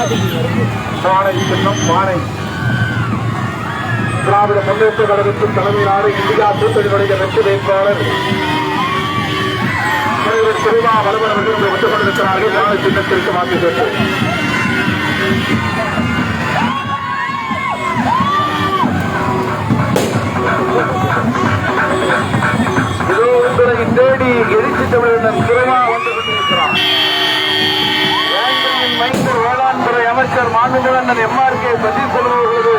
பானை சின்னம் பானை திராவிட முன்னேற்ற கழகத்தின் தலைமையிலான இந்தியா கூட்டணியுடைய வெற்றி வேட்பாளர் தலைவர் சிறுவா வலுவர் அவர்கள் விட்டுக் கொண்டிருக்கிறார்கள். பானை சின்னத்திற்கு வாக்கு பெற்று இதோ உங்களை தேடி எரிச்சு தமிழன் சிறுவா வந்து கொண்டிருக்கிறார் அமைச்சர் மாநிலண்ணன் எம்ஆர்கே சதீஷ் அவர்களது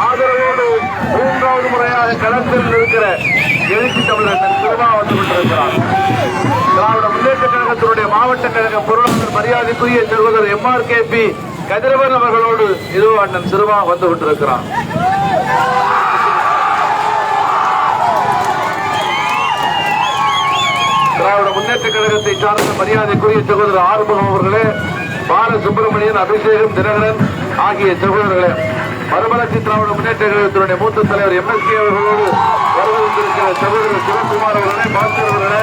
ஆதரவோடு மூன்றாவது முறையாக களத்தில் இருக்கிற எழுச்சி தமிழன் சிறுவா வந்து கொண்டிருக்கிறார். திராவிட முன்னேற்ற கழகத்தினுடைய மாவட்ட கழக பொருளாளர் மரியாதைக்குரிய செல்வதர் எம்ஆர்கே பி. கதிரவன் அவர்களோடு இதோ அண்ணன் சிறுவா வந்து கொண்டிருக்கிறார். திராவிட முன்னேற்ற கழகத்தை சார்ந்த மரியாதைக்குரிய சகோதரர் ஆறுமுகம் அவர்களே பால சுப்பிரமணியன் அபிஷேகம் தினகரன் ஆகிய சகோதரர்களே மறுமலர்ச்சி திராவிட முன்னேற்ற கழகத்தினுடைய மூத்த தலைவர் எம்எஸ்கே அவர்களோடு வருவதற்கிருக்கிற சகோதரர் சிவகுமார் அவர்களே பாஸ்கர் அவர்களே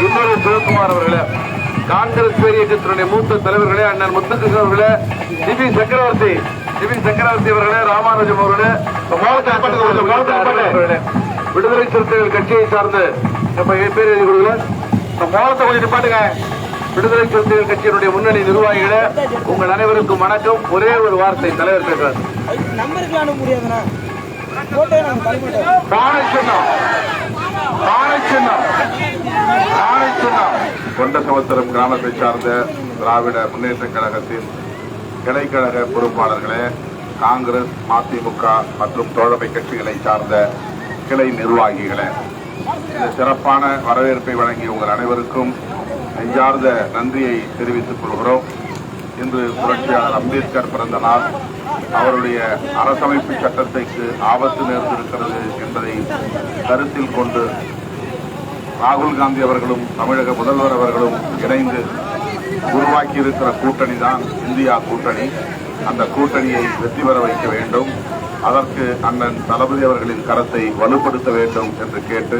இன்னொரு சிவகுமார் அவர்களே காங்கிரஸ் பேர் இயக்கத்தினுடைய மூத்த தலைவர்களே அண்ணன் முத்துகிருஷ்ணன் அவர்களே திபி சக்கரவர்த்தி திபி சக்கரவர்த்தி அவர்களே ராமானுஜம் அவர்களே விடுதலை சிறுத்தைகள் கட்சியை சார்ந்த நம்ம பேர் எழுதி கொடுக்கல மோளத்தை கொஞ்சம் நிப்பாட்டுங்க. விடுதலை சிறுத்தைகள் கட்சியினுடைய முன்னணி நிர்வாகிகளே உங்கள் அனைவருக்கும் வணக்கம். ஒரே ஒரு வார்த்தை தலைவர் பேசுறார் கொண்ட சமுத்திரம் கிராமத்தை சார்ந்த திராவிட முன்னேற்ற கழகத்தின் கிளைக்கழக பொறுப்பாளர்களே காங்கிரஸ் மதிமுக மற்றும் தோழமை கட்சிகளை சார்ந்த கிளை நிர்வாகிகளே இந்த சிறப்பான வரவேற்பை வழங்கிய உங்கள் அனைவருக்கும் நெஞ்சார்ந்த நன்றியை தெரிவித்துக் கொள்கிறோம். இன்று புரட்சியாளர் அம்பேத்கர் பிறந்த நாள். அவருடைய அரசமைப்பு சட்டத்திற்கு ஆபத்து நேர்ந்திருக்கிறது என்பதை கருத்தில் கொண்டு ராகுல் காந்தி அவர்களும் தமிழக முதல்வர் அவர்களும் இணைந்து உருவாக்கி இருக்கிற கூட்டணி தான் இந்தியா கூட்டணி. அந்த கூட்டணியை வெற்றி பெற வைக்க வேண்டும். அதற்கு அண்ணன் தளபதி அவர்களின் கரத்தை வலுப்படுத்த வேண்டும் என்று கேட்டு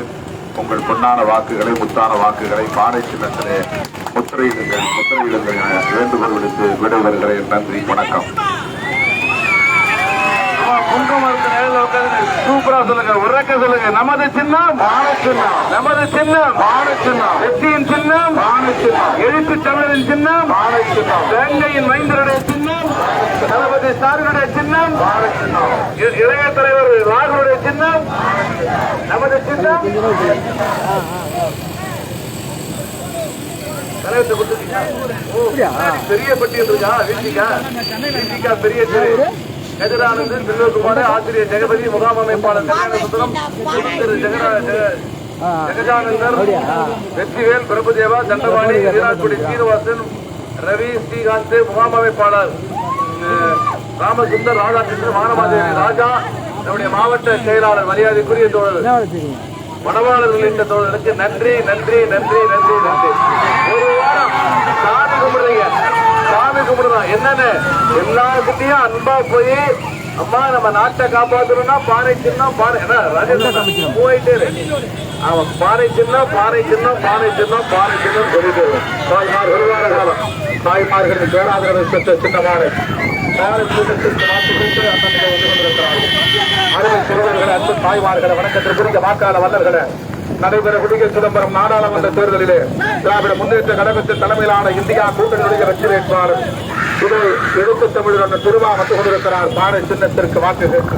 உங்கள் பொன்னான வாக்குகளை முத்தான வாக்குகளை பானை சின்னத்திலே முத்திரையிடுங்கள் முத்திரையிடுங்கள் என வேண்டுகோள் விடுத்து விடைபெறுகிறேன் நன்றி வணக்கம். சூப்பரா சொல்லுங்க. உறக்க சொல்லுங்க. நமது சின்னம். சின்னம். நமது சின்னம். சின்னம். வெற்றியின் சின்னம். சின்னம். எழுத்து தமிழரின் சின்னம். சின்னம். வேங்கையின் மைந்தருடைய சின்னம். தளபதி ஸ்டாலினுடைய சின்னம். இளைய தலைவர் ராகுடைய சின்னம். நமது பெரிய பட்டி இருக்கா வீட்டிக்கா வீட்டிக்கா பெரிய தெரு கதிரானந்து செல்வகுமார் ஆசிரியர் ஜெகபதி முகாம் அமைப்பாளர் கல்யாண ஜெகஜானந்தர் வெற்றிவேல் பிரபுதேவா தண்டவாணி வீராக்குடி சீனிவாசன் ரவி ஸ்ரீகாந்த் முகாம் அமைப்பாளர் ராமசுந்தர் ராதாகிருஷ்ணன் மானமாதேவி ராஜா நம்முடைய மாவட்ட செயலாளர் மரியாதைக்குரிய தோழர் மணவாளர் உள்ளிட்ட தோழர்களுக்கு நன்றி நன்றி நன்றி நன்றி நன்றி. ஒரு வாரம் சாமி கும்பிடுறீங்க. சாமி கும்பிடுறோம் என்னன்னு? எல்லாருக்கிட்டையும் அன்பா போய் அம்மா நம்ம நாட்டை காப்பாத்தணும்னா பாறை சின்னம் பாறை போயிட்டே. அவன் பாறை சின்னம் பாறை சின்னம் பாறை சின்னம் பாறை சின்னம் சொல்லிட்டு இரு. தாய்மார் ஒரு வார காலம். தாய்மார்களின் பேராதரவை பெற்ற சின்னமான பாறை சின்னத்திற்கு மாற்றிக்கொண்டு அண்ணனிடம் வந்து கொண்டிருக்கிறார்கள் அருமை சிறுவர்களே அன்பு தாய்மார்களே வணக்கத்திற்குரிய வாக்காள வல்லர்களே. நடைபெறக்கூடிய சிதம்பரம் நாடாளுமன்ற தேர்தலிலே திராவிட முன்னேற்ற கழகத்தின் தலைமையிலான இந்தியா கூட்டணியுடைய வெற்றி வேட்பாளர். இது எழுத்து தமிழர் திருவா வந்து கொண்டிருக்கிறார். பானை சின்னத்திற்கு வாக்கு கேட்டு